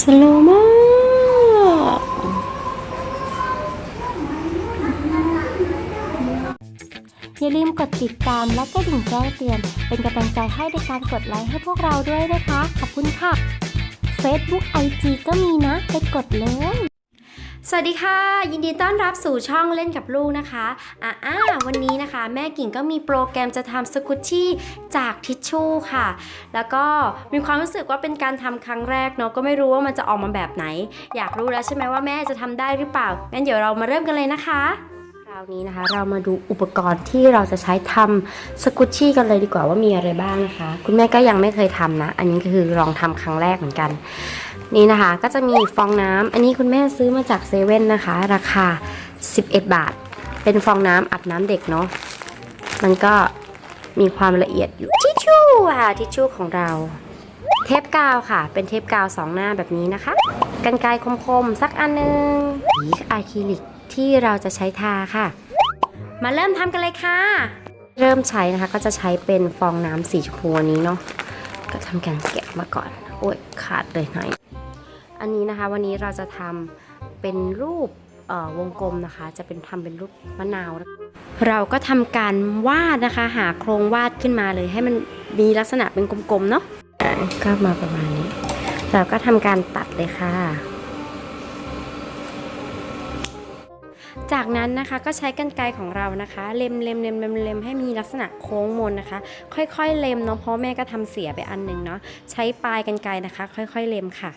สโลมากอย่าลืมกดติดตามและกระดิ่งแจ้งเตือน เป็นกำลังใจให้ในการกดไลค์ให้พวกเราด้วยนะคะ ขอบคุณค่ะ Facebook IG ก็มีนะ ไปกดเลย สวัสดีค่ะ ยินดีต้อนรับสู่ช่องเล่นกับลูกนะคะอ่าอาวันนี้นะคะ แม่กิ่งก็มีโปรแกรมจะทำสกุชชี่จากทิชชู่ค่ะ แล้วก็มีความรู้สึกว่าเป็นการทำครั้งแรกเนาะก็ไม่รู้ว่ามันจะออกมาแบบไหน อยากรู้แล้วใช่ไหมว่าแม่จะทำได้หรือเปล่างั้นเดี๋ยวเรามาเริ่มกันเลยนะคะคราวนี้นะคะ เรามาดูอุปกรณ์ที่เราจะใช้ทำสกุชชี่กันเลยดีกว่าว่ามีอะไรบ้างนะคะ คุณแม่ก็ยังไม่เคยทำนะ อันนี้ก็คือลองทำครั้งแรกเหมือนกัน นี่นะคะก็จะมีฟองน้ำอันนี้คุณแม่ซื้อมาจากเซเว่นนะคะ ราคา 11 บาท เป็นฟองน้ำอาบน้ำเด็กเนาะมันก็มีความละเอียดอยู่ทิชชู่ค่ะทิชชู่ของเรา เทปกาวค่ะ เป็นเทปกาวสองหน้าแบบนี้นะคะกันไกรคมๆ สักอันหนึงสีอะคริลิกที่เราจะใช้ทาค่ะ มาเริ่มทำกันเลยค่ะ เริ่มใช้นะคะก็จะใช้เป็นฟองน้ำสีชมพูนนี้เนาะก็ทำการแกะมาก่อน โอ้ยขาดเลยหน่อย อันนี้นะคะวันนี้เราจะทำเป็นรูปเอ่อวงกลมนะคะ จะเป็นทำเป็นรูปมะนาว เราก็ทำการวาดนะคะ หาโครงวาดขึ้นมาเลย ให้มันมีลักษณะเป็นกลมๆเนาะอะก็มาประมาณนี้ เราก็ทำการตัดเลยค่ะ จากนั้นนะคะก็ใช้กรรไกรของเรานะคะ เล็มเล็มเล็มเล็มเล็มให้มีลักษณะโค้งมนนะคะ ค่อยๆ เล็มเนาะเพราะแม่ก็ทำเสียไปอันหนึ่งเนาะใช้ปลายกรรไกรนะคะ ค่อย ๆ เล็มค่ะ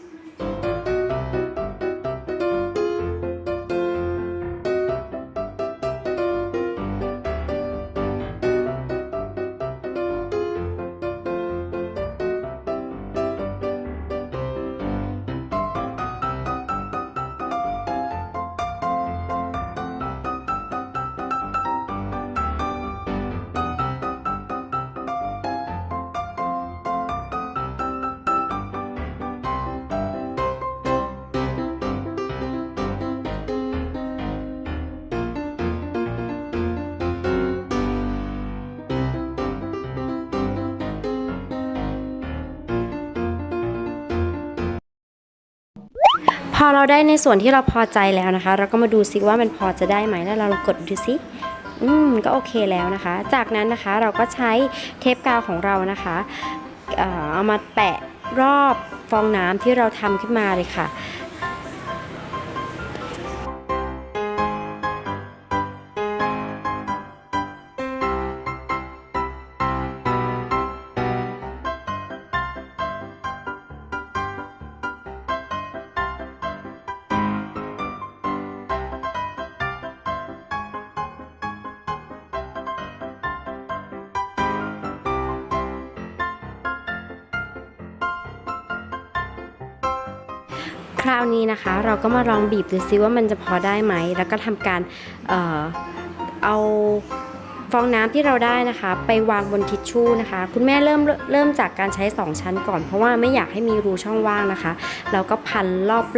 อเราได้ในส่วนที่เราพอใจแล้วนะคะ เราก็มาดูซิว่ามันพอจะได้ไหมแล้วเราลองกดดูซิอืมก็โอเคแล้วนะคะ จากนั้นนะคะเราก็ใช้เทปกาวของเรานะคะเอ่อเอามาแปะรอบฟองน้ำที่เราทำขึ้นมาเลยค่ะ คราวนี้นะคะ เราก็มาลองบีบดูซิว่ามันจะพอได้ไหม แล้วก็ทำการเอ่อเอาฟองน้ำที่เราได้นะคะ ไปวางบนทิชชู่นะคะ คุณแม่เริ่มเริ่มจากการใช้ 2 ชั้นก่อน เพราะว่าไม่อยากให้มีรูช่องว่างนะคะ เราก็พัน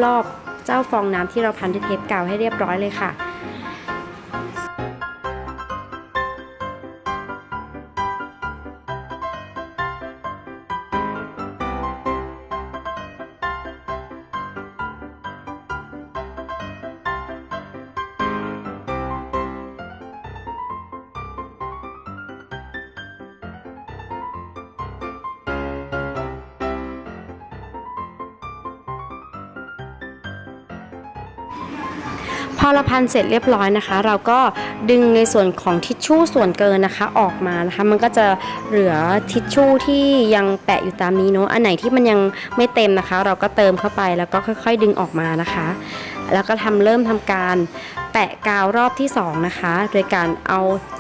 รอบๆเจ้าฟองน้ำที่เราพันด้วยเทปกาวให้เรียบร้อยเลยค่ะ อเราพันเสร็จเรียบร้อยนะคะ เราก็ดึงในส่วนของทิชชู่ส่วนเกินนะคะออกมานะคะ มันก็จะเหลือทิชชู่ที่ยังแปะอยู่ตามนี้เนาะอันไหนที่มันยังไม่เต็มนะคะ เราก็เติมเข้าไปแล้วก็ค่อย ๆ ดึงออกมานะคะ แล้วก็ทำเริ่มทำการแปะกาวรอบที่สองนะคะ โดยการเอา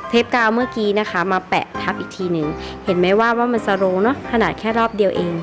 เทปกาวเมื่อกี้นะคะ มาแปะทับอีกทีหนึ่งเห็นไหมว่าว่ามันสโลเนาะขนาดแค่รอบเดียวเอง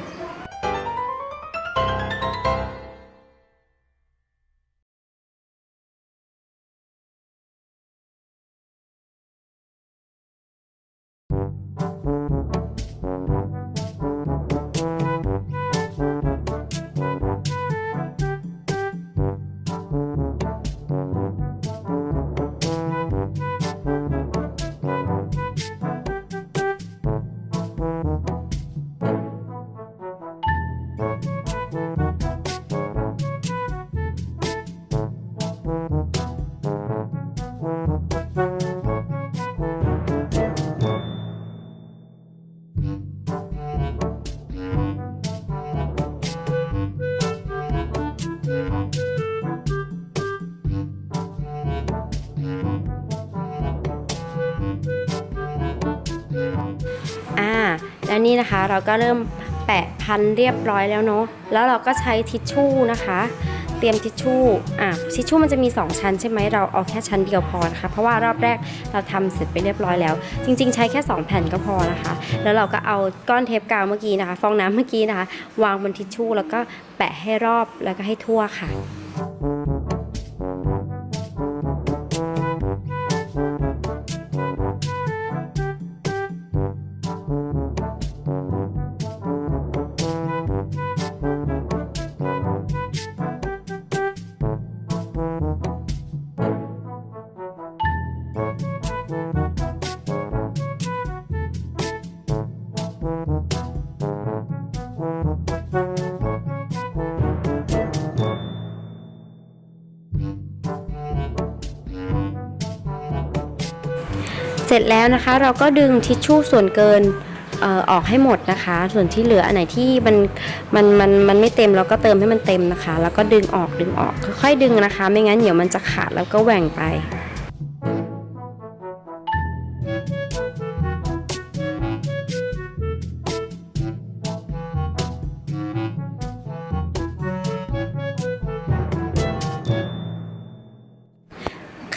แล้วนี่นะคะเราก็เริ่มแปะพันเรียบร้อยแล้วเนาะแล้วเราก็ใช้ทิชชู่นะคะ เตรียมทิชชู่อะทิชชู่มันจะมี 2 ชั้นใช่ไหมเราเอาแค่ชั้นเดียวพอนะคะเพราะว่ารอบแรกเราทำเสร็จไปเรียบร้อยแล้ว จริง ๆ ใช้แค่ 2 แผ่นก็พอนะคะ แล้วเราก็เอาก้อนเทปกาวเมื่อกี้นะคะ ฟองน้ำเมื่อกี้นะคะ วางบนทิชชู่แล้วก็แปะให้รอบแล้วก็ให้ทั่วค่ะ ร็จแล้วนะคะ เราก็ดึงทิชชู่ส่วนเกินออออกให้หมดนะคะ ส่วนที่เหลืออันไหนที่มันมันมันมันไม่เต็มเราก็เติมให้มันเต็มนะคะ แล้วก็ดึงออกดึงออกค่อยๆดึงนะคะ ไม่งั้นเดี๋ยวมันจะขาดแล้วก็แหว่งไป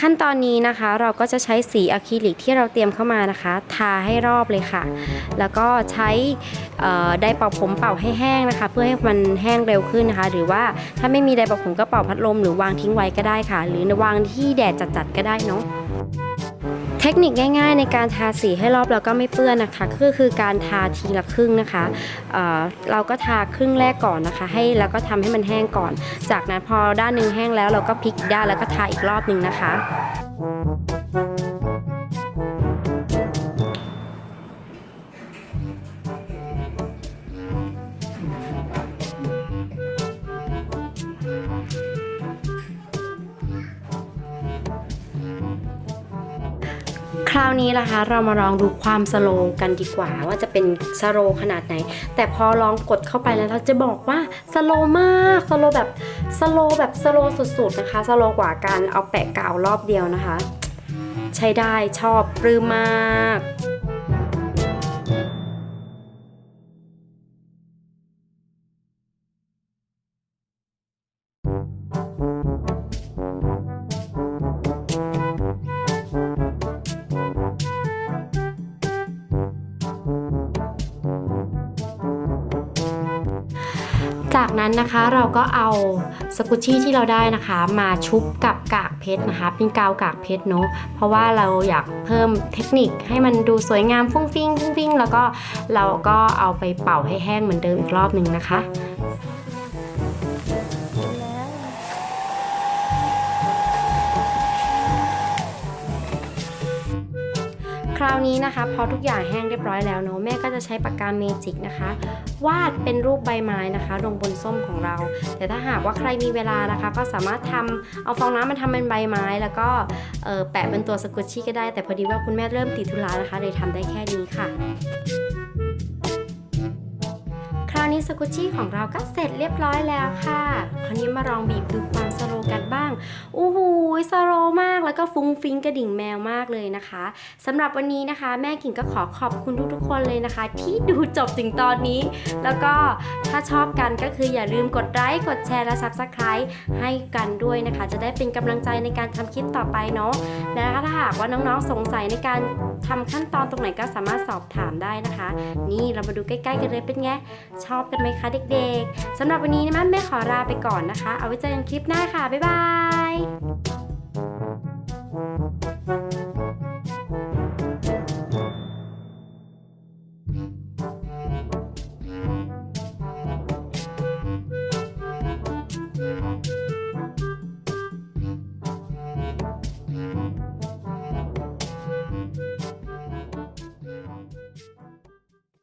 ขั้นตอนนี้นะคะเราก็จะใช้สีอะคริลิกที่เราเตรียมเข้ามานะคะ ทาให้รอบเลยค่ะ แล้วก็ใช้ไดร์เป่าผมเป่าให้แห้งนะคะ เพื่อให้มันแห้งเร็วขึ้นนะคะ หรือว่าถ้าไม่มีไดร์เป่าผมก็เป่าพัดลมหรือวางทิ้งไว้ก็ได้ค่ะ หรือวางที่แดดจัดๆก็ได้เนาะ เทคนิคง่าย ๆ ในการทาสีให้รอบแล้วก็ไม่เปื้อนนะคะก็คือการทาทีละครึ่งนะคะเเราก็ทาครึ่งแรกก่อนนะคะ ให้แล้วก็ทำให้มันแห้งก่อน จากนั้นพอด้านหนึ่งแห้งแล้วเราก็พลิกด้านแล้วก็ทาอีกรอบหนึ่งนะคะ ราวนี้นะคะ เรามาลองดูความสโลกันดีกว่า ว่าจะเป็นสโลขนาดไหน แต่พอลองกดเข้าไปแล้วเราจะบอกว่าสโลมากสโลแบบสโลแบบสโลสุดๆนะคะสโลกว่าการเอาแปะกาวรอบเดียวนะคะ ใช้ได้ชอบปรื้มมาก จากนั้นนะคะเราก็เอาสกุชชี่ที่เราได้นะคะ มาชุบกับกากเพชรนะคะ เป็นกาวกากเพชรเนาะเพราะว่าเราอยากเพิ่มเทคนิคให้มันดูสวยงามฟุ้งฟิ้งฟุ้งฟิ้งแล้วก็เราก็เอาไปเป่าให้แห้งเหมือนเดิมอีกรอบหนึ่งนะคะาวนี้นะคะพอทุกอย่างแห้งเรียบร้อยแล้วเนาะแม่ก็จะใช้ปากกาเมจิกนะคะ วาดเป็นรูปใบไม้นะคะ ลงบนส้มของเรา แต่ถ้าหากว่าใครมีเวลานะคะ ก็สามารถทำเอาฟองน้ำมาทำเป็นใบไม้ แล้วก็แปะเป็นตัวสกุชชี่ก็ได้ แต่พอดีว่าคุณแม่เริ่มติดธุระนะคะเลยทำได้แค่นี้ค่ะ นี้สกุชชี่ของเราก็เสร็จเรียบร้อยแล้วค่ะคราวนี้มาลองบีบดูความสโลกันบ้างอู้หูสโลมากแล้วก็ฟุ้งฟิ้งกระดิ่งแมวมากเลยนะคะสำหรับวันนี้นะคะ แม่กิ่งก็ขอขอบคุณทุกๆคนเลยนะคะ ที่ดูจบถึงตอนนี้ แล้วก็ถ้าชอบกันก็คืออย่าลืมกดไลค์กดแชร์และ Subscribe ให้กันด้วยนะคะ จะได้เป็นกำลังใจในการทำคลิปต่อไปเนาะและถ้าหากว่าน้องๆสงสัยในการทำขั้นตอนตรงไหนก็สามารถสอบถามได้นะคะ นี่เรามาดูใกล้ๆกันเลยเป็นไง ชอบกันไหมคะเด็กๆสำหรับวันนี้นะแม่ขอลาไปก่อนนะคะ เอาไว้เจอกันคลิปหน้าค่ะ บ๊ายบาย